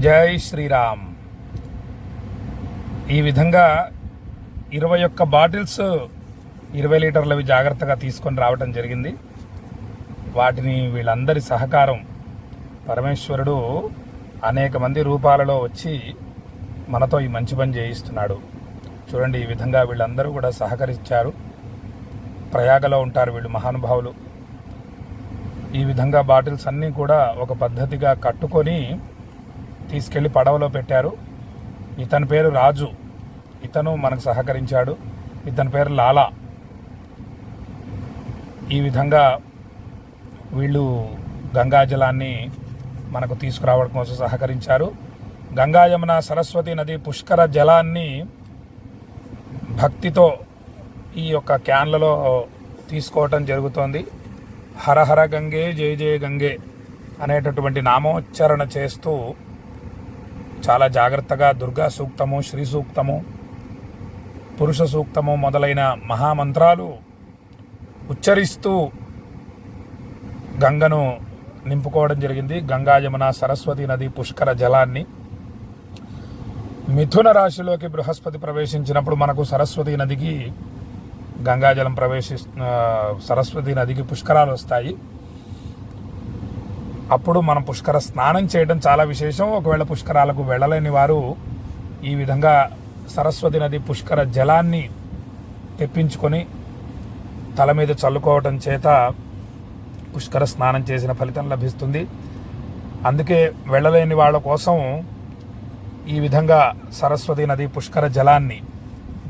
జై శ్రీరామ్. ఈ విధంగా ఇరవై ఒక్క బాటిల్స్ ఇరవై లీటర్లవి జాగ్రత్తగా తీసుకొని రావటం జరిగింది. వాటిని వీళ్ళందరి సహకారం పరమేశ్వరుడు అనేక మంది రూపాలలో వచ్చి మనతో ఈ మంచి పని చేయిస్తున్నాడు. చూడండి ఈ విధంగా వీళ్ళందరూ కూడా సహకరించారు. ప్రయాగలో ఉంటారు వీళ్ళు మహానుభావులు. ఈ విధంగా బాటిల్స్ అన్నీ కూడా ఒక పద్ధతిగా కట్టుకొని తీసుకెళ్ళి పడవలో పెట్టారు. ఇతని పేరు రాజు. ఇతను మనకు సహకరించాడు. ఇతని పేరు లాలా. ఈ విధంగా వీళ్ళు గంగా జలాన్ని మనకు తీసుకురావడం కోసం సహకరించారు. గంగా యమున సరస్వతి నది పుష్కర జలాన్ని భక్తితో ఈ యొక్క క్యాన్లలో తీసుకోవటం జరుగుతోంది. హరహర గంగే జయ జయ గంగే అనేటటువంటి నామోచ్చరణ చేస్తూ చాలా జాగ్రత్తగా దుర్గా సూక్తము శ్రీ సూక్తము పురుష సూక్తము మొదలైన మహామంత్రాలు ఉచ్చరిస్తూ గంగను నింపుకోవడం జరిగింది. గంగా యమున సరస్వతి నది పుష్కర జలాన్ని. మిథున రాశిలోకి బృహస్పతి ప్రవేశించినప్పుడు మనకు సరస్వతి నదికి గంగాజలం ప్రవేశి సరస్వతి నదికి పుష్కరాలు వస్తాయి. అప్పుడు మనం పుష్కర స్నానం చేయడం చాలా విశేషం. ఒకవేళ పుష్కరాలకు వెళ్ళలేని వారు ఈ విధంగా సరస్వతి నది పుష్కర జలాన్ని తెప్పించుకొని తల మీద చల్లుకోవటం చేత పుష్కర స్నానం చేసిన ఫలితం లభిస్తుంది. అందుకే వెళ్ళలేని వాళ్ళ కోసం ఈ విధంగా సరస్వతి నది పుష్కర జలాన్ని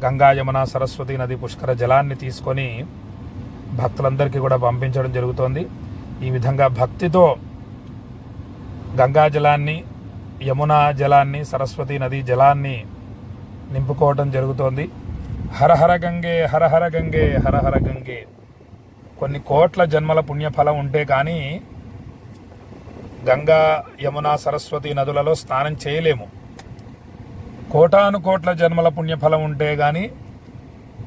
గంగా యమున సరస్వతి నది పుష్కర జలాన్ని తీసుకొని భక్తులందరికీ కూడా పంపించడం జరుగుతోంది. ఈ విధంగా భక్తితో గంగా జలాన్ని యమునా జలాన్ని సరస్వతి నది జలాన్ని నింపుకోవటం జరుగుతోంది. హరహర గంగే హరహర గంగే హరహర గంగే. కొన్ని కోట్ల జన్మల పుణ్యఫలం ఉంటే కానీ గంగా యమున సరస్వతి నదులలో స్నానం చేయలేము. కోటాను కోట్ల జన్మల పుణ్యఫలం ఉంటే కానీ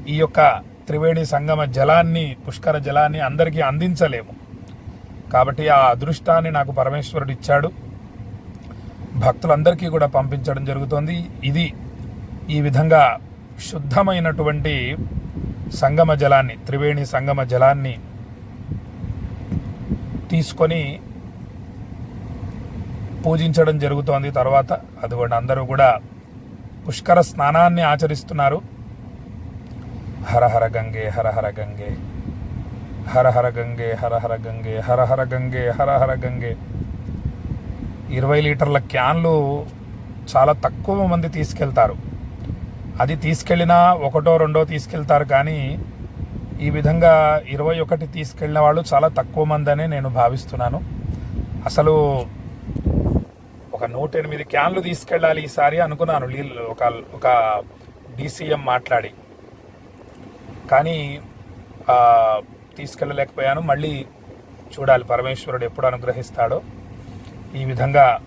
ఈ యొక్క త్రివేణి సంగమ జలాన్ని పుష్కర జలాన్ని అందరికీ అందించలేము. కాబట్టి ఆ అదృష్టాన్ని నాకు పరమేశ్వరుడు ఇచ్చాడు. భక్తులందరికీ కూడా పంపించడం జరుగుతోంది. ఇది ఈ విధంగా శుద్ధమైనటువంటి సంగమ జలాన్ని త్రివేణి సంగమ జలాన్ని తీసుకొని పూజించడం జరుగుతోంది. తర్వాత అదిగోండి అందరూ కూడా పుష్కర స్నానాన్ని ఆచరిస్తున్నారు. హరహర గంగే హరహర గంగే. హరహర గంగే హరహర గంగే హరహర గంగే హర హర గంగే. ఇరవై లీటర్ల క్యాన్లు చాలా తక్కువ మంది తీసుకెళ్తారు. అది తీసుకెళ్ళినా ఒకటో రెండో తీసుకెళ్తారు కానీ ఈ విధంగా ఇరవై ఒకటి తీసుకెళ్ళిన వాళ్ళు చాలా తక్కువ మంది అని నేను భావిస్తున్నాను. అసలు ఒక నూట ఎనిమిది క్యాన్లు తీసుకెళ్ళాలి ఈసారి అనుకున్నాను ఒక ఒక డీసీఎం మాట్లాడి. కానీ తీసుకెళ్ళలేకపోయాను. మళ్ళీ చూడాలి పరమేశ్వరుడు ఎప్పుడు అనుగ్రహిస్తాడో. ఈ విధంగా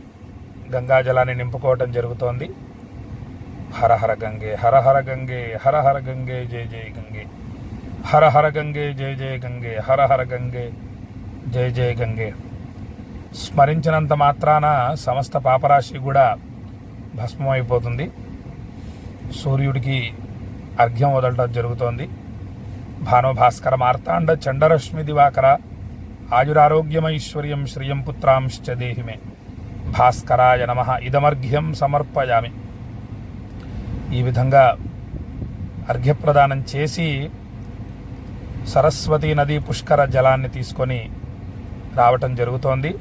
గంగాజలాన్ని నింపుకోవటం జరుగుతోంది. హరహర గంగే హరహర గంగే హరహర గంగే జయ జయ గంగే. హరహర గంగే జయ జయ గంగే హరహర గంగే జయ జయ గంగే. స్మరించినంత మాత్రాన సమస్త పాపరాశి కూడా భస్మమైపోతుంది. సూర్యుడికి అర్ఘ్యం వదలటం జరుగుతోంది. భానుభాస్కర మార్తాండ చండరశ్మి దివాకర ఆయురారోగ్యమైశ్వర్యం శ్రియం పుత్రాంశ్చ దేహిమే భాస్కరాయ నమ. ఇదమర్ఘ్యం సమర్పయామి. ఈ విధంగా అర్ఘ్యప్రదానం చేసి సరస్వతీ నది పుష్కర జలాన్ని తీసుకొని రావటం జరుగుతోంది.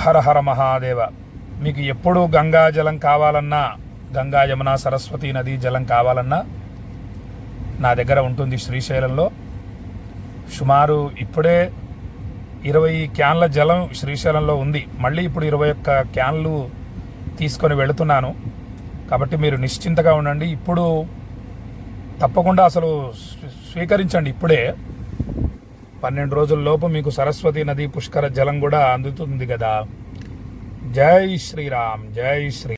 హర హర మహాదేవ. మీకు ఎప్పుడూ గంగా జలం కావాలన్నా గంగా యమున సరస్వతి నది జలం కావాలన్నా నా దగ్గర ఉంటుంది శ్రీశైలంలో. సుమారు ఇప్పుడే ఇరవై క్యాన్ల జలం శ్రీశైలంలో ఉంది. మళ్ళీ ఇప్పుడు ఇరవై ఒక్క క్యాన్లు తీసుకొని వెళుతున్నాను. కాబట్టి మీరు నిశ్చింతగా ఉండండి. ఇప్పుడు తప్పకుండా అసలు స్వీకరించండి ఇప్పుడే. పన్నెండు రోజుల లోపు మీకు సరస్వతి నది పుష్కర జలం కూడా అందుతుంది కదా. జై శ్రీరామ్ జై శ్రీ